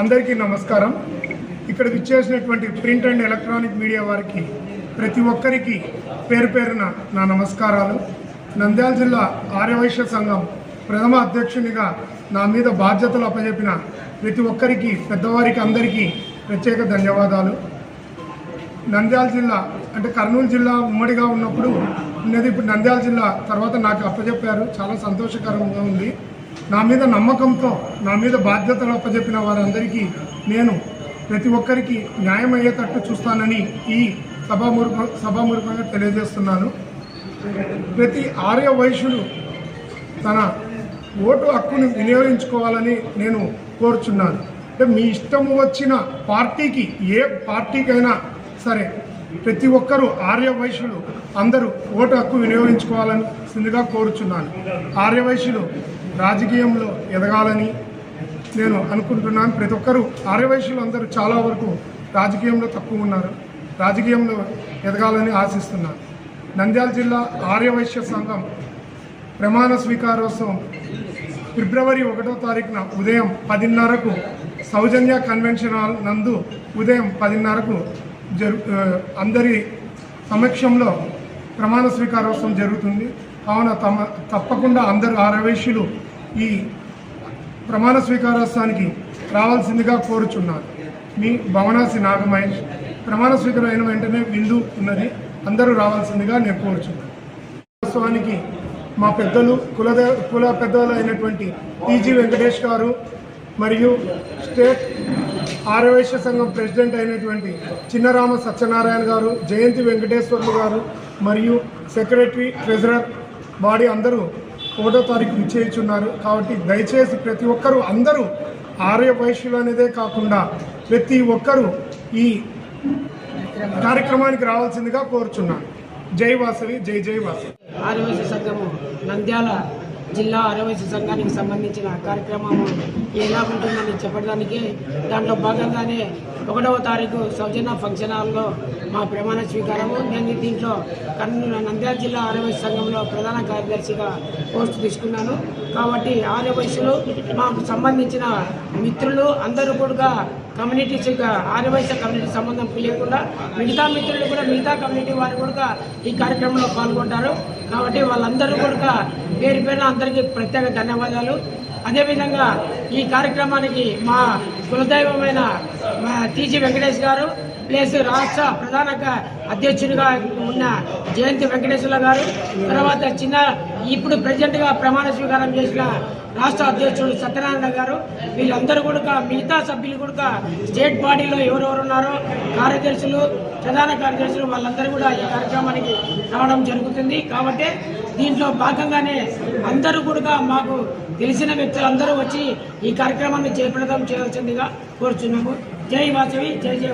అందరికీ నమస్కారం. ఇక్కడ విచ్చేసినటువంటి ప్రింట్ అండ్ ఎలక్ట్రానిక్ మీడియా వారికి ప్రతి ఒక్కరికి పేరు పేరున నా నమస్కారాలు. నంద్యాల జిల్లా ఆర్యవైశ్య సంఘం ప్రథమ అధ్యక్షునిగా నా మీద బాధ్యతలు అప్పచెప్పిన ప్రతి ఒక్కరికి పెద్దవారికి అందరికీ ప్రత్యేక ధన్యవాదాలు. నంద్యాల జిల్లా అంటే కర్నూలు జిల్లా ఉమ్మడిగా ఉన్నప్పుడు ఉన్నది ఇప్పుడు నంద్యాల జిల్లా తర్వాత నాకు అప్పచెప్పారు చాలా సంతోషకరంగా ఉంది. నా మీద నమ్మకంతో నా మీద బాధ్యతలు అప్పచెప్పిన వారందరికీ నేను ప్రతి ఒక్కరికి న్యాయం అయ్యేటట్టు చూస్తానని ఈ సభామూర్ఖ సభామూర్ఖంగా తెలియజేస్తున్నాను. ప్రతి ఆర్య వైశ్యుడు తన ఓటు హక్కును వినియోగించుకోవాలని నేను కోరుచున్నాను. అంటే మీ ఇష్టం వచ్చిన పార్టీకి ఏ పార్టీకైనా సరే ప్రతి ఒక్కరూ ఆర్య వైశ్యులు అందరూ ఓటు హక్కు వినియోగించుకోవాలని సిందుగా కోరుచున్నాను. ఆర్య వైశ్యులు రాజకీయంలో ఎదగాలని నేను అనుకుంటున్నాను. ప్రతి ఒక్కరూ ఆర్య అందరూ చాలా వరకు రాజకీయంలో తక్కువ ఉన్నారు. రాజకీయంలో ఎదగాలని ఆశిస్తున్నాను. నంద్యాల జిల్లా ఆర్యవైశ్య సంఘం ప్రమాణ స్వీకారోత్సవం ఫిబ్రవరి ఒకటో తారీఖున ఉదయం పదిన్నరకు సౌజన్య కన్వెన్షన్ హాల్ నందు ఉదయం పదిన్నరకు జరు అందరి సమక్షంలో ప్రమాణ స్వీకారోత్సవం జరుగుతుంది. కావున తమ తప్పకుండా అందరు ఆరవేశ్యులు ఈ ప్రమాణ స్వీకారోత్సవానికి రావాల్సిందిగా కోరుచున్నాను. మీ భవనాసి నాగమహేష్ ప్రమాణ స్వీకారం అయిన వెంటనే విందు ఉన్నది అందరూ రావాల్సిందిగా నేను కోరుచున్నాను. మా పెద్దలు కులదే కుల పెద్దలు అయినటువంటి టీజీ వెంకటేష్ గారు మరియు స్టేట్ ఆరవేశ్య సంఘం ప్రెసిడెంట్ అయినటువంటి చిన్నరామ సత్యనారాయణ గారు జయంతి వెంకటేశ్వర్లు గారు మరియు సెక్రటరీ ట్రెజరర్ బాడీ అందరూ ఒకటో తారీఖు నిశ్చయించున్నారు. కాబట్టి దయచేసి ప్రతి ఒక్కరూ అందరూ ఆర్య వైశ్యులు అనేదే కాకుండా ప్రతి ఒక్కరూ ఈ కార్యక్రమానికి రావాల్సిందిగా కోరుచున్నాను. జై వాసవి జై జై వాసవి. ఆర్యవైశ్య సంఘము నంద్యాల జిల్లా ఆరోగ్య సంఘానికి సంబంధించిన కార్యక్రమము ఎలా ఉంటుందని చెప్పడానికి దాంట్లో భాగంగానే ఒకటవ తారీఖు సౌజన్య ఫంక్షన్ హాల్లో మా ప్రమాణ స్వీకారము. నేను దీంట్లో కర్నూలు నంద్యాల జిల్లా ఆరోగ్య సంఘంలో ప్రధాన కార్యదర్శిగా పోస్ట్ తీసుకున్నాను. కాబట్టి ఆరోగ్యలు మాకు సంబంధించిన మిత్రులు అందరూ కూడా కమ్యూనిటీస్ ఆర్యవైశ్య కమ్యూనిటీ సంబంధం లేకుండా మిగతా మిత్రులు కూడా మిగతా కమ్యూనిటీ వారు కూడా ఈ కార్యక్రమంలో పాల్గొంటారు. కాబట్టి వాళ్ళందరూ కూడా పేరు పేరున అందరికీ ప్రత్యేక ధన్యవాదాలు. అదేవిధంగా ఈ కార్యక్రమానికి మా కులదైవమైన టీజీ వెంకటేష్ గారు ప్లస్ రాష్ట్ర ప్రధాన అధ్యక్షుడిగా అధ్యక్షునిగా ఉన్న జయంతి వెంకటేశ్వర గారు తర్వాత చిన్న ఇప్పుడు ప్రజెంట్గా ప్రమాణ స్వీకారం చేసిన రాష్ట్ర అధ్యక్షుడు సత్యనారాయణ గారు వీళ్ళందరూ కూడా మిగతా సభ్యులు కూడా స్టేట్ బాడీలో ఎవరెవరు ఉన్నారో కార్యదర్శులు ప్రధాన కార్యదర్శులు వాళ్ళందరూ కూడా ఈ కార్యక్రమానికి రావడం జరుగుతుంది. కాబట్టి దీంట్లో భాగంగానే అందరూ కూడా మాకు తెలిసిన వ్యక్తులు అందరూ వచ్చి ఈ కార్యక్రమాన్ని జయప్రదం చేయాల్సిందిగా కోరుచున్నాము. జై వాసవి జై జయ